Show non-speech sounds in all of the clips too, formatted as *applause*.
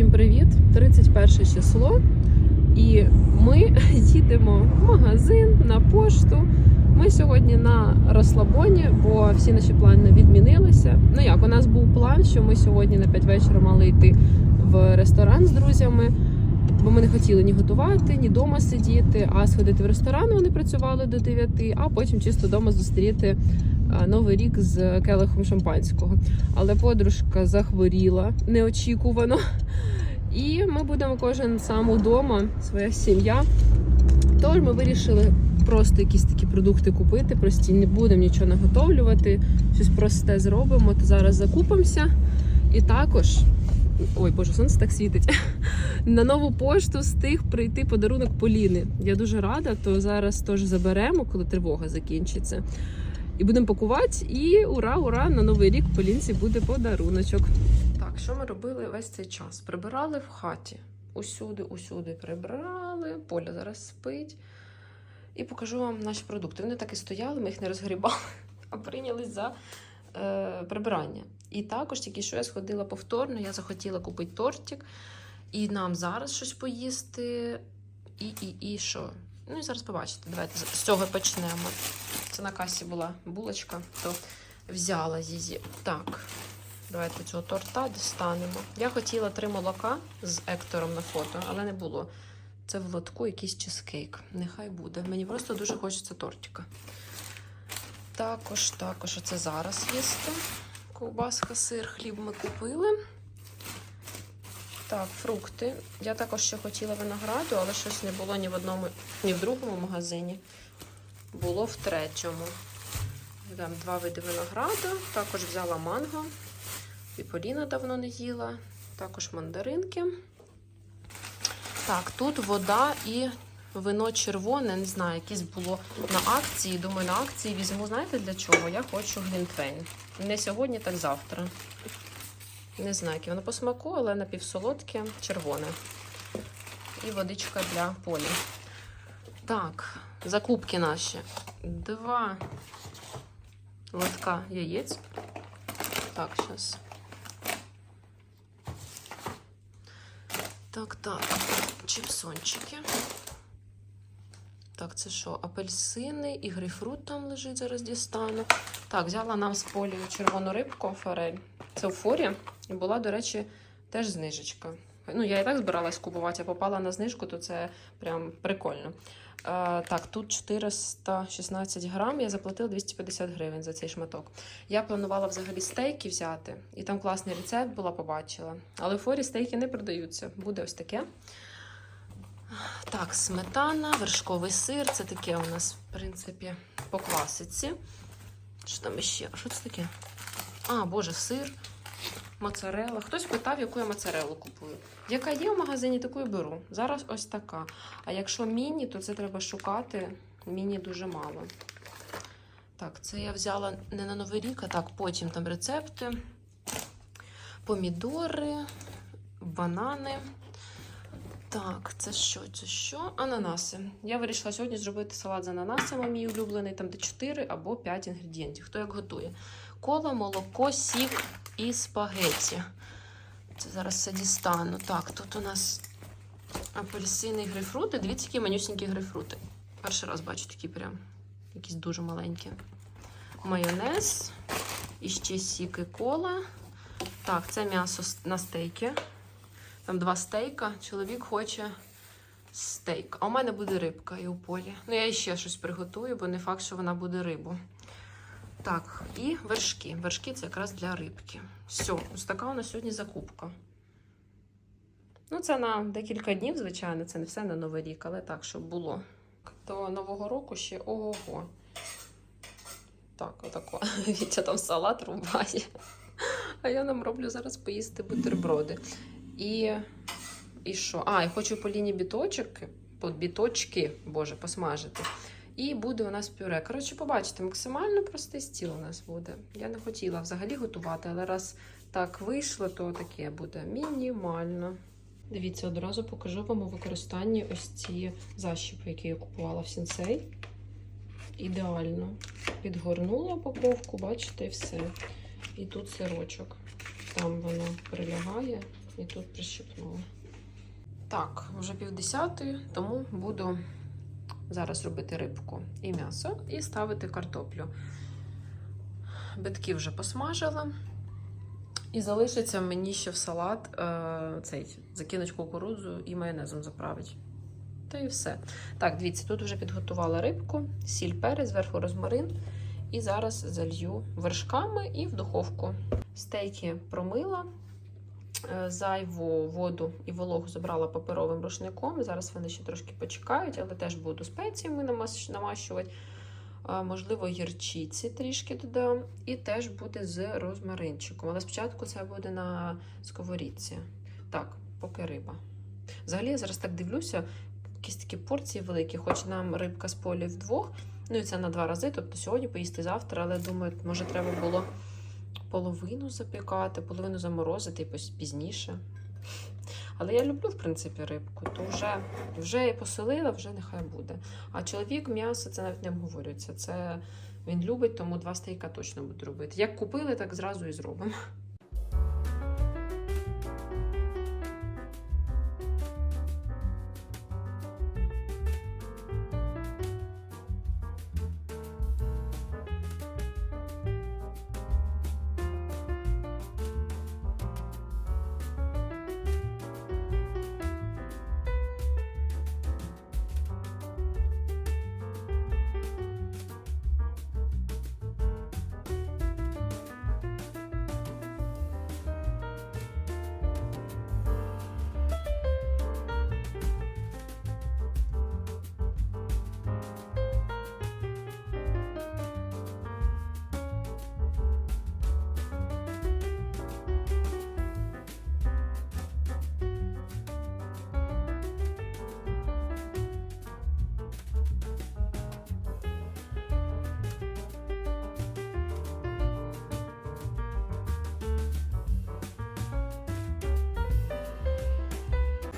Всім привіт! 31 число. І ми *laughs* їдемо в магазин на пошту. Ми сьогодні на розслабоні, бо всі наші плани відмінилися. Ну як, у нас був план, що ми сьогодні на 5 вечора мали йти в ресторан з друзями, бо ми не хотіли ні готувати, ні вдома сидіти, а сходити в ресторан. Вони працювали до 9, а потім чисто вдома зустріти новий рік з келихом шампанського. Але подружка захворіла неочікувано. І ми будемо кожен сам удома, своя сім'я. Тож ми вирішили просто якісь такі продукти купити, прості не будемо нічого наготовлювати, щось просте зробимо, то зараз закупимося. І також, ой боже, сонце так світить. *laughs* На нову пошту встиг прийти подарунок Поліни. Я дуже рада, то зараз теж заберемо, коли тривога закінчиться. І будемо пакувати. І ура, ура! На новий рік Полінці буде подаруночок. Так, що ми робили весь цей час? Прибирали в хаті. Усюди, усюди прибрали. Поля зараз спить. І покажу вам наші продукти. Вони так і стояли, ми їх не розгрібали, *laughs* а прийнялись за е, прибирання. І також тільки що я сходила повторно, я захотіла купити тортик. І нам зараз щось поїсти. І, і, і що? Ну і зараз побачите. Давайте з цього почнемо. Це на касі була булочка, то взяла її. Так, давайте цього торта дістанемо. Я хотіла три молока з Ектором на фото, але не було. Це в лотку якийсь чизкейк. Нехай буде. Мені просто дуже хочеться тортика. Також, також, оце зараз їсти. Ковбаска, сир, хліб ми купили. Так, фрукти. Я також ще хотіла винограду, але щось не було ні в одному, ні в другому магазині. Було в третьому. Там два види винограду. Також взяла манго. Поліна давно не їла. Також мандаринки. Так, тут вода і вино червоне, не знаю, якесь було на акції. Думаю, на акції візьму, знаєте для чого? Я хочу глінтвейн. Не сьогодні, так завтра. Не знаю, яке воно по смаку, але напівсолодке, червоне. І водичка для полі. Так, закупки наші. Два лотка яєць. Так, зараз. Так, так, чіпсончики. Так, це що? Апельсини і грейпфрут там лежить, зараз дістану. Так, взяла нам з полію червону рибку, форель. Це у форі. І була, до речі, теж знижечка. Ну, я і так збиралась купувати, а попала на знижку, то це прям прикольно. Е, так, тут 416 грам, я заплатила 250 гривень за цей шматок. Я планувала взагалі стейки взяти, і там класний рецепт була, побачила. Але в форі стейки не продаються. Буде ось таке. Так, сметана, вершковий сир. Це таке у нас, в принципі, по класиці. Що там ще? Що це таке? А, боже, сир, моцарелла. Хтось питав, яку я моцареллу купую. Яка є в магазині, таку і беру. Зараз ось така. А якщо міні, то це треба шукати. Міні дуже мало. Так, це я взяла не на Новий рік, а так, потім там рецепти. Помідори, банани. Так, це що? Це що? Ананаси. Я вирішила сьогодні зробити салат з ананасами, мій улюблений, там де 4 або 5 інгредієнтів. Хто як готує. Кола, молоко, сік і спагетті. Це зараз все дістану. Так, тут у нас апельсини і грейпфрути. Дивіться, які манюсінькі грейпфрути. Перший раз бачу такі прям якісь дуже маленькі. Майонез. І ще сік і кола. Так, це м'ясо на стейки. Там два стейка. Чоловік хоче стейк. А у мене буде рибка і у полі. Ну, я ще щось приготую, бо не факт, що вона буде рибу. Так, і вершки. Вершки це якраз для рибки. Все, ось така у нас сьогодні закупка. Ну, це на декілька днів, звичайно, це не все на Новий рік, але так, щоб було. До Нового року ще ого-го. Так, отако. *laughs* Вітя там салат рубає. А я нам роблю зараз поїсти бутерброди. І і що? А, я хочу по лінії біточок, по біточки, боже, посмажити. І буде у нас пюре. Коротше, побачите, максимально простий стіл у нас буде. Я не хотіла взагалі готувати, але раз так вийшло, то таке буде мінімально. Дивіться, одразу покажу вам у використанні ось ці защіпи, які я купувала в сінсей. Ідеально. Підгорнула упаковку, бачите, і все. І тут сирочок. Там воно прилягає. і тут прищипнула. Так, вже півдесятої, тому буду зараз робити рибку і м'ясо, і ставити картоплю. Битки вже посмажила. І залишиться мені ще в салат е, цей закинуть кукурудзу і майонезом заправить. Та і все. Так, дивіться, тут вже підготувала рибку, сіль, перець, зверху розмарин. І зараз залью вершками і в духовку. Стейки промила, зайву воду і вологу забрала паперовим рушником. Зараз вони ще трошки почекають, але теж буду спеціями намащувати. Можливо, гірчиці трішки додам. І теж буде з розмаринчиком. Але спочатку це буде на сковорідці. Так, поки риба. Взагалі, я зараз так дивлюся, якісь такі порції великі, хоч нам рибка з полі вдвох. Ну і це на два рази. Тобто сьогодні поїсти завтра, але думаю, може треба було половину запікати, половину заморозити і пізніше. Але я люблю, в принципі, рибку, то вже, вже я поселила, вже нехай буде. А чоловік м'ясо це навіть не обговорюється. Це він любить, тому два стейка точно буду робити. Як купили, так зразу і зробимо.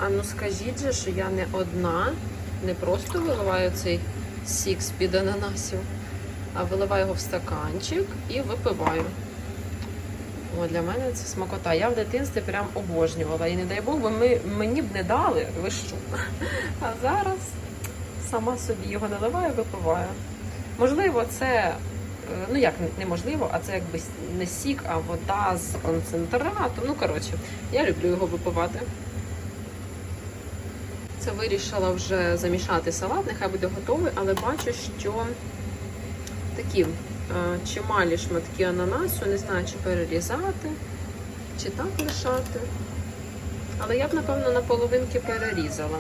А ну скажіть же, що я не одна, не просто виливаю цей сік з-під ананасів, а виливаю його в стаканчик і випиваю. О, для мене це смакота. Я в дитинстві прям обожнювала. І не дай Бог, бо ми, мені б не дали, ви. А зараз сама собі його наливаю, випиваю. Можливо, це, е, ну як неможливо, а це якби не сік, а вода з концентратом. Ну, коротше, я люблю його випивати. Це вирішила вже замішати салат, нехай буде готовий, але бачу, що такі е, чималі шматки ананасу, не знаю, чи перерізати, чи так лишати. Але я б, напевно, на половинки перерізала.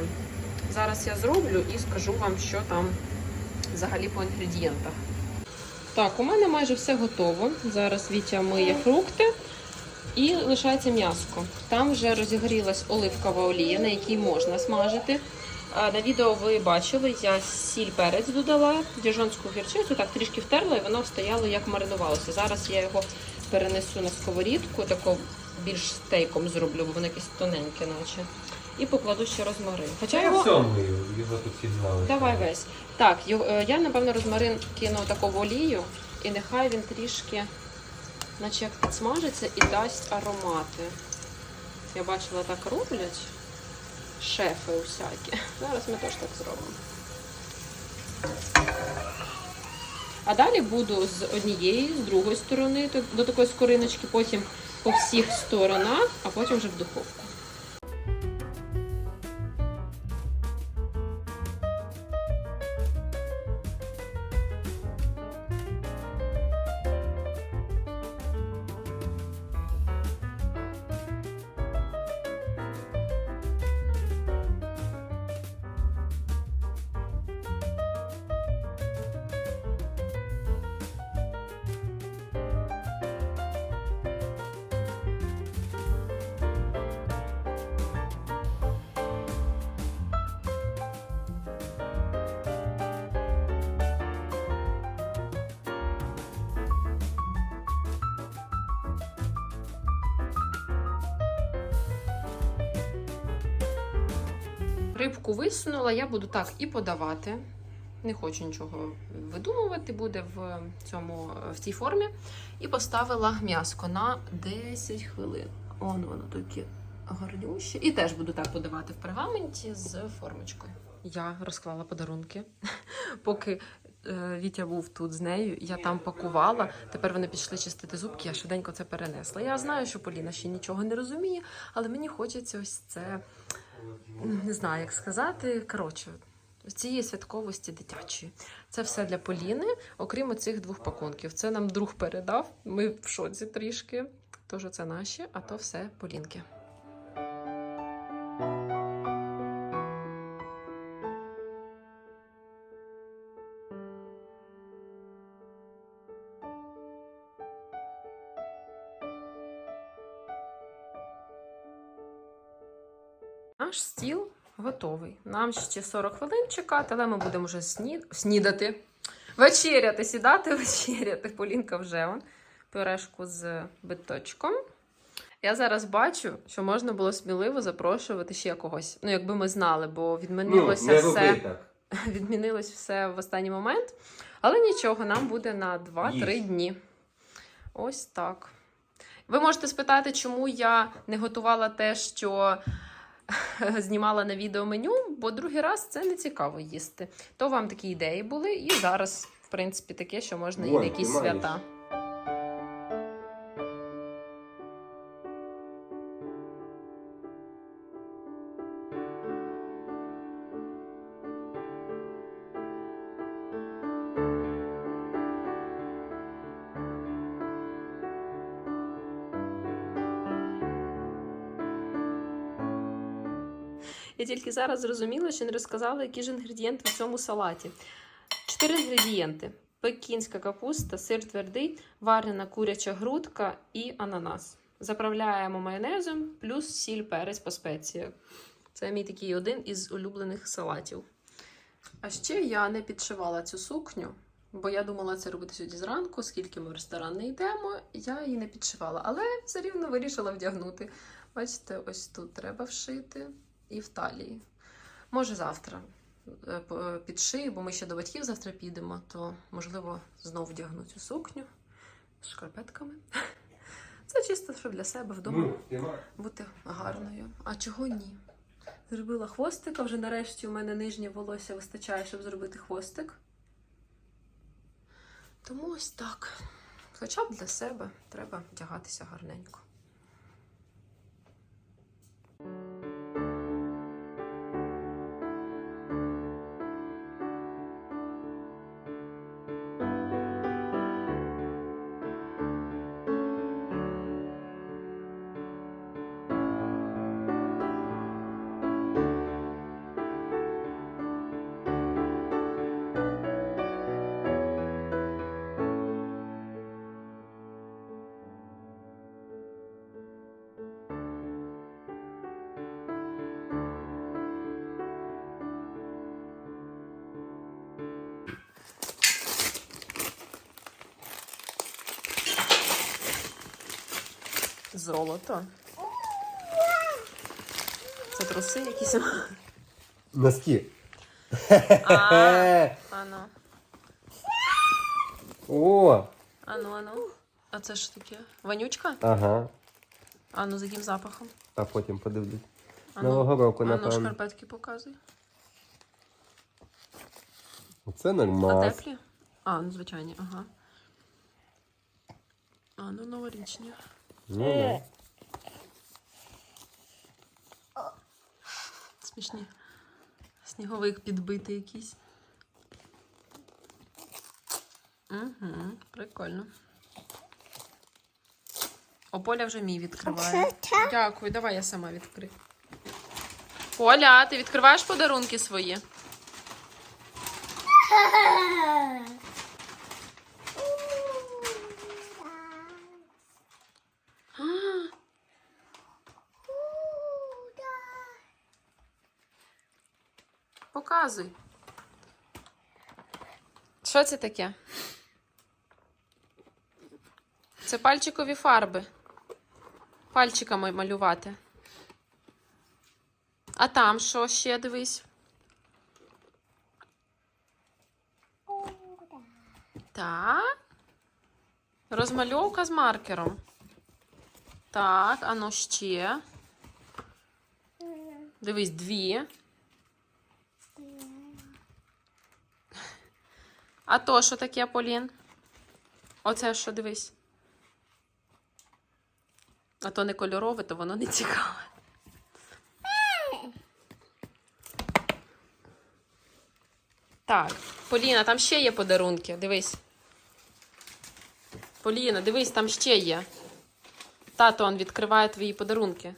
Зараз я зроблю і скажу вам, що там взагалі по інгредієнтах. Так, у мене майже все готово. Зараз Вітя миє фрукти. І лишається м'яско. Там вже розігрілась оливкова олія, на якій можна смажити. На відео ви бачили, я сіль перець додала, діжонську гірчицю, так трішки втерла, і воно стояло як маринувалося. Зараз я його перенесу на сковорідку, тако більш стейком зроблю, бо воно якесь тоненьке, наче. І покладу ще розмарин. Хоча Я його. всьому його тут всі знали. Давай весь. Так, е, я напевно розмарин кину таку в олію, і нехай він трішки, наче як підсмажиться і дасть аромати. Я бачила, так роблять шефи усякі. Зараз ми теж так зробимо. А далі буду з однієї, з другої сторони до такої скориночки, потім по всіх сторонах, а потім вже в духовку. Рибку висунула, я буду так і подавати. Не хочу нічого видумувати, буде в цьому в цій формі. І поставила м'яско на 10 хвилин. Он воно таке гарнющі. І теж буду так подавати в пергаменті з формочкою. Я розклала подарунки. Поки е, Вітя був тут з нею, я там пакувала. Тепер вони пішли чистити зубки, я швиденько це перенесла. Я знаю, що Поліна ще нічого не розуміє, але мені хочеться ось це не знаю, як сказати. Коротше, цієї святковості дитячої. Це все для Поліни, окрім цих двох пакунків. Це нам друг передав. Ми в шоці трішки. Тож це наші, а то все Полінки. Наш стіл готовий. Нам ще 40 хвилин чекати, але ми будемо вже сні... снідати. Вечеряти, сідати, *laughs* вечеряти. Полінка вже он. Пюрешку з биточком. Я зараз бачу, що можна було сміливо запрошувати ще когось. Ну, якби ми знали, бо відмінилося Ну, все. так. *laughs* Відмінилось все в останній момент. Але нічого, нам буде на 2-3 дні. Ось так. Ви можете спитати, чому я не готувала те, що *laughs* знімала на відео меню, бо другий раз це не цікаво їсти. То вам такі ідеї були, і зараз, в принципі, таке, що можна і на якісь свята. Я тільки зараз зрозуміла, що не розказала, які ж інгредієнти в цьому салаті. Чотири інгредієнти: пекінська капуста, сир твердий, варена куряча грудка і ананас. Заправляємо майонезом, плюс сіль, перець по спеціях. Це мій такий один із улюблених салатів. А ще я не підшивала цю сукню, бо я думала це робити сьогодні зранку, оскільки ми в ресторан не йдемо, я її не підшивала, але все рівно вирішила вдягнути. Бачите, ось тут треба вшити і в талії. Може, завтра е, п- підшию, бо ми ще до батьків завтра підемо, то можливо знову вдягну цю сукню з шкарпетками. *laughs* Це чисто що для себе вдома Ну, бути гарною. А чого ні? Зробила хвостика, вже нарешті у мене нижнє волосся вистачає, щоб зробити хвостик. Тому ось так. Хоча б для себе треба вдягатися гарненько. Золото. Це труси якісь. Носки. А, *laughs* Ану, О! ану, ану. А це ж таке? Вонючка? Ага. Ану, з яким запахом? А потім подивлюсь. Ану, Нового року, ану напевно. шкарпетки показуй. Це А теплі? А, ну звичайні, ага. А, ну новорічні. Ну, да. Смішні. Сніговик підбитий якийсь. Угу, прикольно. О, Поля вже мій відкриває. Дякую, давай я сама відкрию. Поля, ти відкриваєш подарунки свої? *laughs* Показуй. Що це таке? Це пальчикові фарби. Пальчиками малювати. А там що ще дивись? Так. Розмальовка з маркером. Так, а ну ще. Дивись, дві. А то що таке, Полін? Оце що, дивись. А то не кольорове, то воно не цікаве. Так, Поліна, там ще є подарунки. Дивись. Поліна, дивись, там ще є. Тато он відкриває твої подарунки.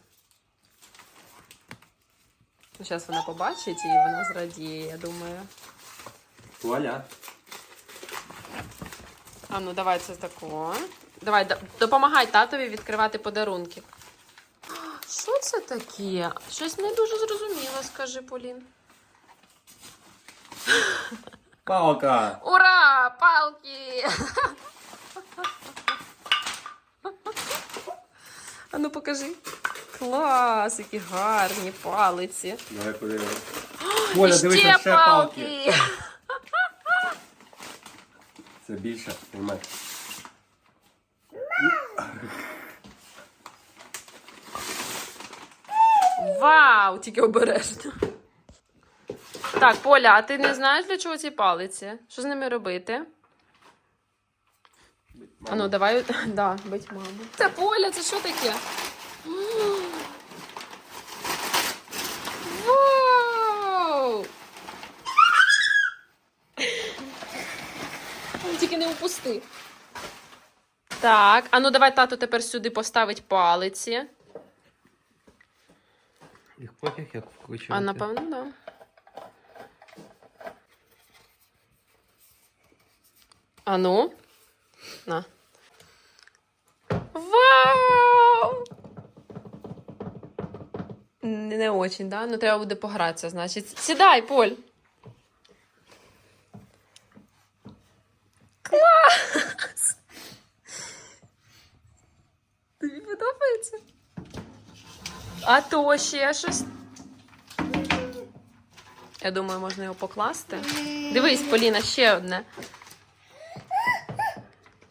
Зараз вона побачить і вона зрадіє, я думаю. Вуаля. А ну давай це тако. Давай, допомагай татові відкривати подарунки. Що це таке? Щось не дуже зрозуміло, скажи Полін. Палка. Ура! Палки! А ну покажи. Клас, які гарні палиці. Давай подивимось. І Оля, дивися, ще ще палки. Це більше. Тримай. Вау, тільки обережно. Так, Поля, а ти не знаєш для чого ці палиці? Що з ними робити? А ну, давай, *laughs* да, бить маму. Це Поля, це що таке? *gasps* Вау! Тільки не упусти. Так, а ну давай тато тепер сюди поставить палиці. Їх пофіг, як вкручувати. А напевно, так. Да. А ну. На. Вау! Не, не очень, да? Ну треба буде погратися, значить. Сідай, Поль. Клас! Тобі подобається? А то ще щось. Я думаю, можна його покласти. Дивись, Поліна, ще одне.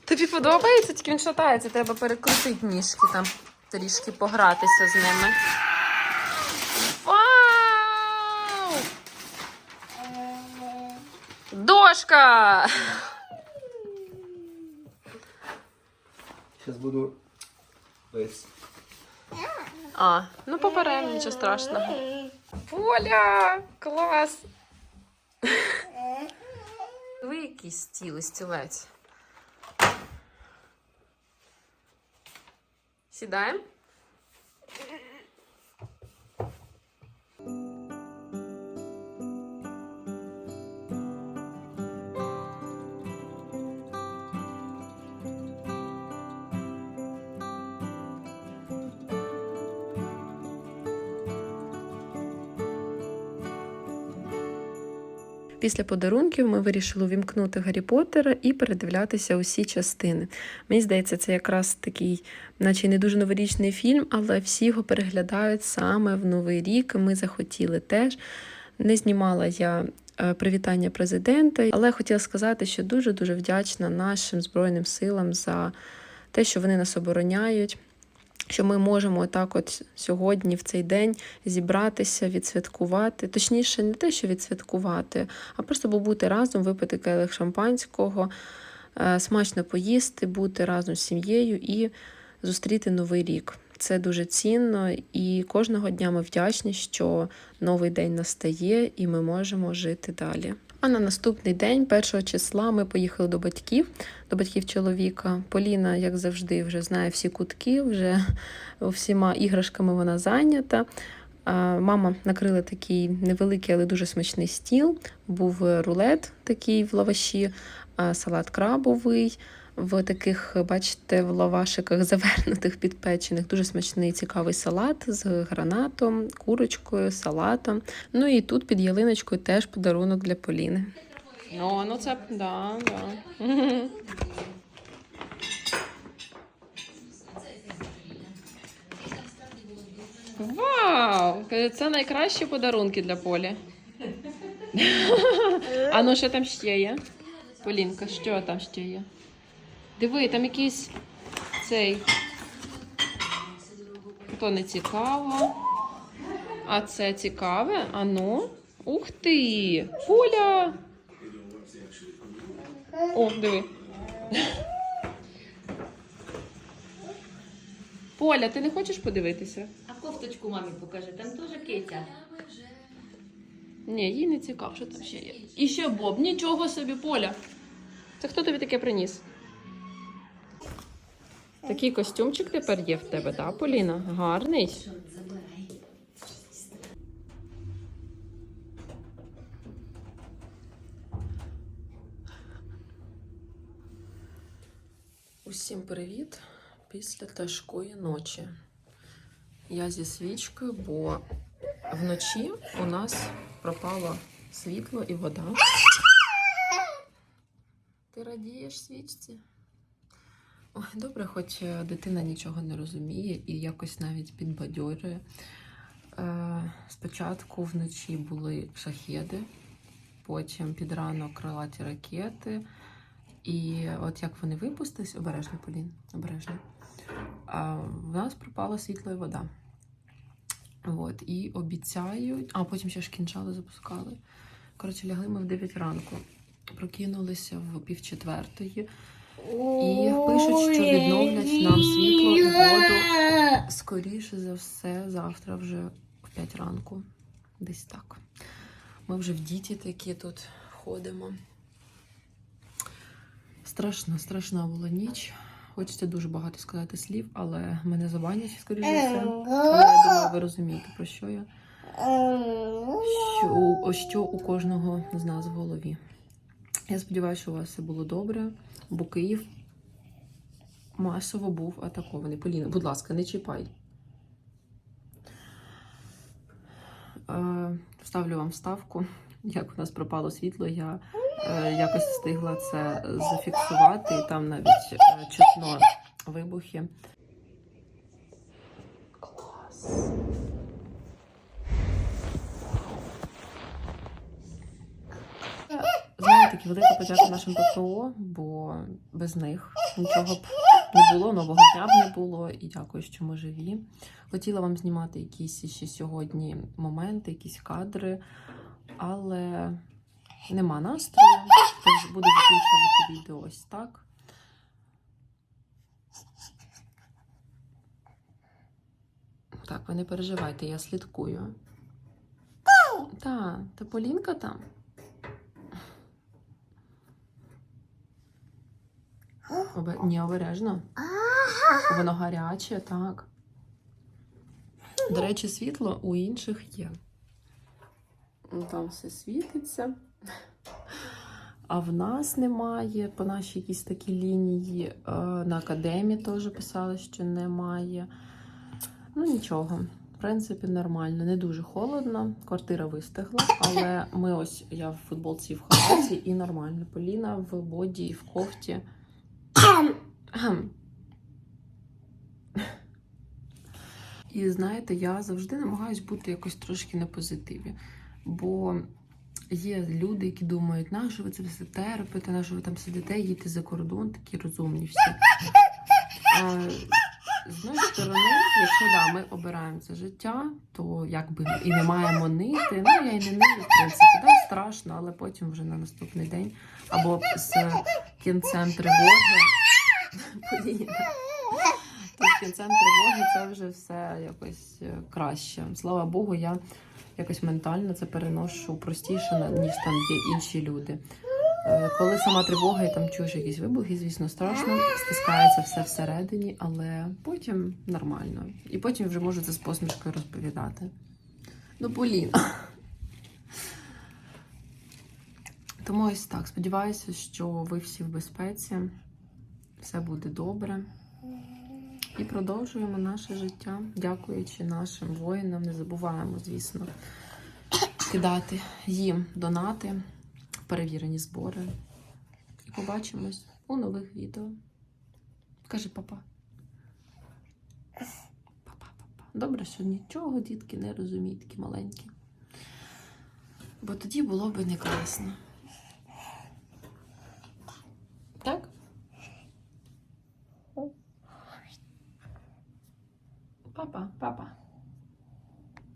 Тобі подобається, тільки він шатається, треба перекрутити ніжки там, трішки погратися з ними. Вау! Дошка! Зараз буду весь. А, ну поперемо, нічого страшного. Оля, клас! Ви якийсь стіл стілець. Сідаємо? Після подарунків ми вирішили увімкнути Гаррі Поттера і передивлятися усі частини. Мені здається, це якраз такий, наче не дуже новорічний фільм, але всі його переглядають саме в Новий рік. Ми захотіли теж. Не знімала я е, привітання президента, але хотіла сказати, що дуже-дуже вдячна нашим Збройним силам за те, що вони нас обороняють. Що ми можемо так, от сьогодні, в цей день, зібратися, відсвяткувати. Точніше, не те, що відсвяткувати, а просто побути разом, випити келих шампанського, е, смачно поїсти, бути разом з сім'єю і зустріти новий рік. Це дуже цінно, і кожного дня ми вдячні, що новий день настає, і ми можемо жити далі. А на наступний день, 1 числа, ми поїхали до батьків, до батьків чоловіка. Поліна, як завжди, вже знає всі кутки, вже всіма іграшками вона зайнята. Мама накрила такий невеликий, але дуже смачний стіл. Був рулет такий в лаваші, салат крабовий. В таких, бачите, в лавашиках завернутих підпечених дуже смачний цікавий салат з гранатом, курочкою, салатом. Ну і тут під ялиночкою теж подарунок для Поліни. Ну, ну це да, да. Вау! Це найкращі подарунки для Полі. *laughs* А ну що там ще є? Полінка, що там ще є? Диви, там якийсь цей. То не цікаво. А це цікаве? Ану. Ух ти! Поля! О, диви. Поля, ти не хочеш подивитися? А кофточку мамі покажи, там теж киця. Ні, їй не цікаво, що там ще є. І ще Боб, нічого собі, Поля. Це хто тобі таке приніс? Такий костюмчик тепер є в тебе, так, Поліна? Гарний. Усім привіт після тяжкої ночі. Я зі свічкою, бо вночі у нас пропало світло і вода. Ти радієш свічці? Добре, хоч е, дитина нічого не розуміє і якось навіть підбадьорює. Е, спочатку вночі були шахеди, потім під ранок крилаті ракети. І от як вони випустились, обережно, Полін, обережно. В нас пропало світло і вода. От, і обіцяють, а потім ще ж кінчали запускали. Коротше, лягли ми в 9 ранку, прокинулися в пів четвертої. І пишуть, що відновлять нам світло і воду. Скоріше за все, завтра вже в 5 ранку. Десь так. Ми вже в діті такі тут ходимо. Страшна, страшна була ніч. Хочеться дуже багато сказати слів, але мене забанять, скоріше за все. Але я думаю, ви розумієте, про що я. Що, що у кожного з нас в голові. Я сподіваюся, що у вас все було добре, бо Київ масово був атакований. Поліна, будь ласка, не чіпай. Е, Ставлю вам ставку. Як у нас пропало світло, я е, якось встигла це зафіксувати, і там навіть е, чутно вибухи. Велика подяка нашим ППО, бо без них нічого б не було, нового дня б не було. І дякую, що ми живі. Хотіла вам знімати якісь ще сьогодні моменти, якісь кадри, але нема настрою. Тож буду закінчувати відео ось так. Так, ви не переживайте, я слідкую. Так, та Полінка там. Обе... Ні, обережно. Воно гаряче, так. До речі, світло у інших є. Там все світиться. А в нас немає. По нашій якійсь такі лінії. Е, На академії теж писали, що немає. Ну, нічого. В принципі, нормально. Не дуже холодно. Квартира вистигла, але ми ось я в футболці в халаті, і нормально. Поліна в боді і в кофті. Ахм. І знаєте, я завжди намагаюсь бути якось трошки на позитиві. Бо є люди, які думають, на що ви це все терпите, на що ви там сидите, їдете за кордон, такі розумні всі. А, з одної сторони, якщо да, ми обираємо це життя, то якби і не маємо нити. Ну, я і не нию, в принципі, да, страшно, але потім вже на наступний день або з кінцем тривоги. Тут кінцем тривоги це вже все якось е, краще. Слава Богу, я якось ментально це переношу простіше, ніж там є інші люди. Е, Коли сама тривога і там чуєш якісь вибухи, звісно, страшно, стискається все всередині, але потім нормально. І потім вже можу це з посмішкою розповідати. Ну, Поліна. Тому ось так. Сподіваюся, що ви всі в безпеці, все буде добре. І продовжуємо наше життя, дякуючи нашим воїнам. Не забуваємо, звісно, кидати їм донати, перевірені збори. І побачимось у нових відео. Кажи папа. Папа, папа. Добре, що нічого дітки не розуміють, такі маленькі. Бо тоді було би не класно. Папа, папа.